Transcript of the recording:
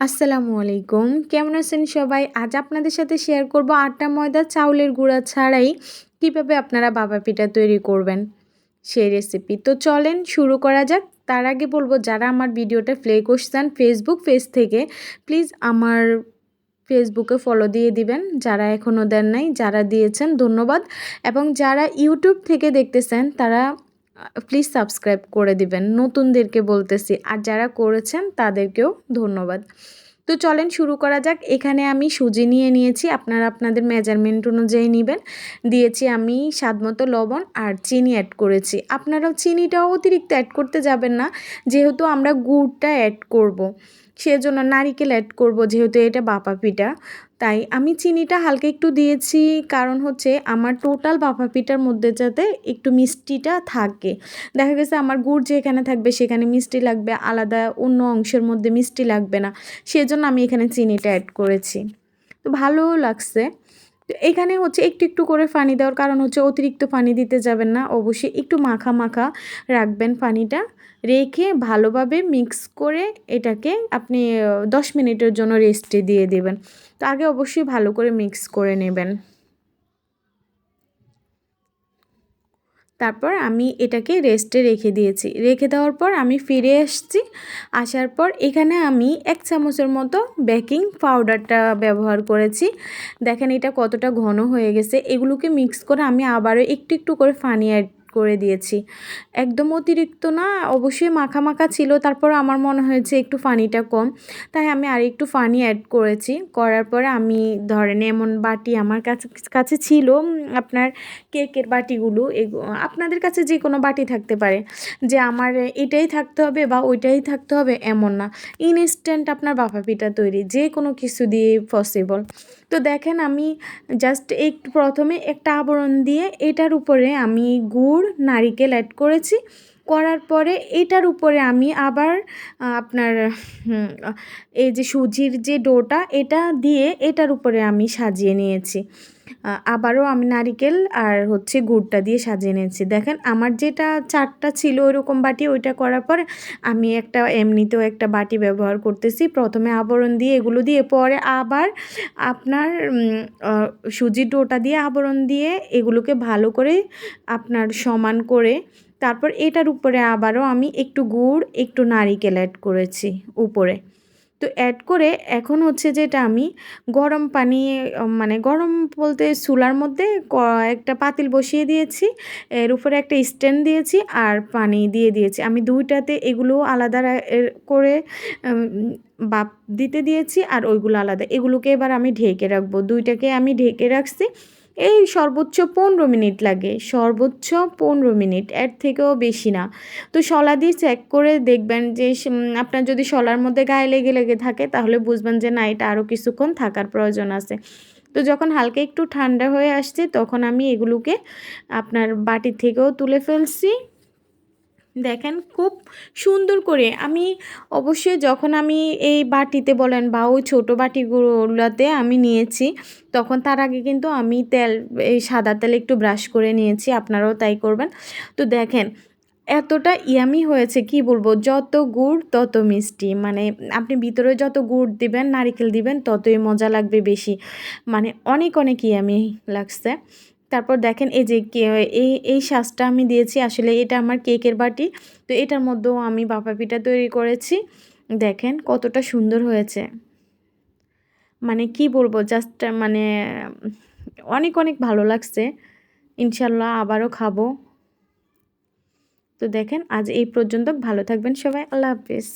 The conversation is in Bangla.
আসসালামু আলাইকুম। কেমন আছেন সবাই? আজ আপনাদের সাথে শেয়ার করব আটা, ময়দা, চাউলের গুঁড়া ছাড়াই কীভাবে আপনারা বাবা পিঠা তৈরি করবেন সেই রেসিপি তো চলেন শুরু করা যাক। তার আগে বলব, যারা আমার ভিডিওটা প্লে করছেন ফেসবুক পেজ থেকে প্লিজ আমার ফেসবুকে ফলো দিয়ে দিবেন। যারা এখনও দেন নাই, যারা দিয়েছেন, ধন্যবাদ। এবং যারা ইউটিউব থেকে দেখতেছেন, তারা প্লিজ সাবস্ক্রাইব করে দিবেন। নতুনদেরকে বলতেছি, আর যারা করেছেন তাদেরকেও ধন্যবাদ। তো চলেন শুরু করা যাক। এখানে আমি সুজি নিয়ে নিয়েছি। আপনারা আপনাদের মেজারমেন্ট অনুযায়ী নেবেন। দিয়েছি আমি স্বাদমতো লবণ আর চিনি অ্যাড করেছি। আপনারাও চিনিটাও অতিরিক্ত অ্যাড করতে যাবেন না। যেহেতু আমরা গুড়টা অ্যাড করব। সেজন্য নারিকেল অ্যাড করব, যেহেতু এটা বাপা পিঠা। তাই আমি চিনিটা হালকা একটু দিয়েছি। কারণ হচ্ছে আমার টোটাল বাফা পিঠার মধ্যে যাতে একটু মিষ্টিটা থাকে। দেখা গেছে আমার গুড় যেখানে থাকবে সেখানে মিষ্টি লাগবে, আলাদা অন্য অংশের মধ্যে মিষ্টি লাগবে না। সেজন্য আমি এখানে চিনিটা অ্যাড করেছি। তো ভালোও লাগছে। তো এখানে হচ্ছে একটু একটু করে পানি দেওয়ার কারণ হচ্ছে অতিরিক্ত পানি দিতে যাবেন না। অবশ্যই একটু মাখা মাখা রাখবেন পানিটা। রেখে ভালোভাবে মিক্স করে এটাকে আপনি দশ মিনিটের জন্য রেস্টে দিয়ে দেবেন। তো আগে অবশ্যই ভালো করে মিক্স করে নেবেন। তারপর আমি এটাকে রেস্টে রেখে দিয়েছি। রেখে দেওয়ার পর আমি ফিরে আসছি। আসার পর এখানে আমি এক চামচের মতো বেকিং পাউডারটা ব্যবহার করেছি। দেখেন এটা কতটা ঘন হয়ে গেছে। এগুলোকে মিক্স করে আমি আবারও একটু একটু করে ফানি অ্যাড করে দিয়েছি। একদম অতিরিক্ত না, অবশ্যই মাখা মাখা ছিল, তারপর আমার মনে হয়েছে একটু ফানিটা কম। তাই আমি আর একটু ফানি অ্যাড করেছি। করার পরে আমি ধরেন এমন বাটি আমার কাছে কাছে ছিল আপনার কেকের বাটিগুলো আপনাদের কাছে যে কোনো বাটি থাকতে পারে, যে আমার এটাই থাকতে হবে বা ওইটাই থাকতে হবে, এমন না। ইনস্ট্যান্ট আপনার বাফা পিঠা তৈরি, যে কোনো কিছু দিয়ে পসিবল তো দেখেন আমি জাস্ট একটু প্রথমে একটা আবরণ দিয়ে এটার উপরে আমি গুড় নারিকেল অ্যাড করেছি। করার পরে এটার উপরে আমি আবার আপনার এই যে সুজির যে ডোটা, এটা দিয়ে এটার উপরে আমি সাজিয়ে নিয়েছি। আবারও আমি নারিকেল আর হচ্ছে গুড়টা দিয়ে সাজিয়ে নিয়েছি। দেখেন, আমার যেটা চারটা ছিল ওইরকম বাটি, ওইটা করার পর আমি একটা, এমনিতেও একটা বাটি ব্যবহার করতেছি। প্রথমে আবরণ দিয়ে, এগুলো দিয়ে, পরে আবার আপনার সুজির ডোটা দিয়ে আবরণ দিয়ে এগুলোকে ভালো করে আপনার সমান করে তারপর এটার উপরে আবারও আমি একটু গুড়, একটু নারিকেল অ্যাড করেছি উপরে। তো অ্যাড করে এখন হচ্ছে যেটা আমি গরম পানি মানে গরম বলতে চুলার মধ্যে একটা পাতিল বসিয়ে দিয়েছি, এর উপরে একটা স্ট্যান্ড দিয়েছি আর পানি দিয়ে দিয়েছি। আমি দুইটাতে এগুলো আলাদা করে বাপ দিতে দিয়েছি আর ওইগুলো আলাদা। এগুলোকে এবার আমি ঢেকে রাখব। দুইটাকে আমি ঢেকে রাখছি। এই সর্বোচ্চ পনেরো মিনিট লাগে, সর্বোচ্চ পনেরো মিনিট, এর থেকেও বেশি না। তো শলা দিয়ে চেক করে দেখবেন যে আপনার যদি শলার মধ্যে গায়ে লেগে লেগে থাকে, তাহলে বুঝবেন যে না, এটা আরও কিছুক্ষণ থাকার প্রয়োজন আছে। তো যখন হালকা একটু ঠান্ডা হয়ে আসছে, তখন আমি এগুলোকে আপনার বাটি থেকেও তুলে ফেলছি। দেখেন, খুব সুন্দর করে। আমি অবশ্যই যখন আমি এই বাটিতে বলেন বা ওই ছোটো বাটিগুলোতে আমি নিয়েছি, তখন তার আগে কিন্তু আমি তেল, এই সাদা তেল একটু ব্রাশ করে নিয়েছি, আপনারাও তাই করবেন। তো দেখেন, এতটা ইয়ামি হয়েছে, কি বলব? যত গুড়, তত মিষ্টি। মানে আপনি ভিতরে যত গুড় দিবেন, নারিকেল দিবেন, ততই মজা লাগবে বেশি। মানে অনেক অনেক ইয়ামি লাগছে। তারপর দেখেন এই যে এই এই সাজটা আমি দিয়েছি, আসলে এটা আমার কেকের বাটি। তো এটার মধ্যেও আমি বাপা পিঠা তৈরি করেছি। দেখেন কতটা সুন্দর হয়েছে। মানে কি বলব জাস্ট মানে অনেক অনেক ভালো লাগছে। ইনশাল্লাহ আবারও খাব। তো দেখেন আজ এই পর্যন্ত, ভালো থাকবেন সবাই, আল্লাহ হাফিজ।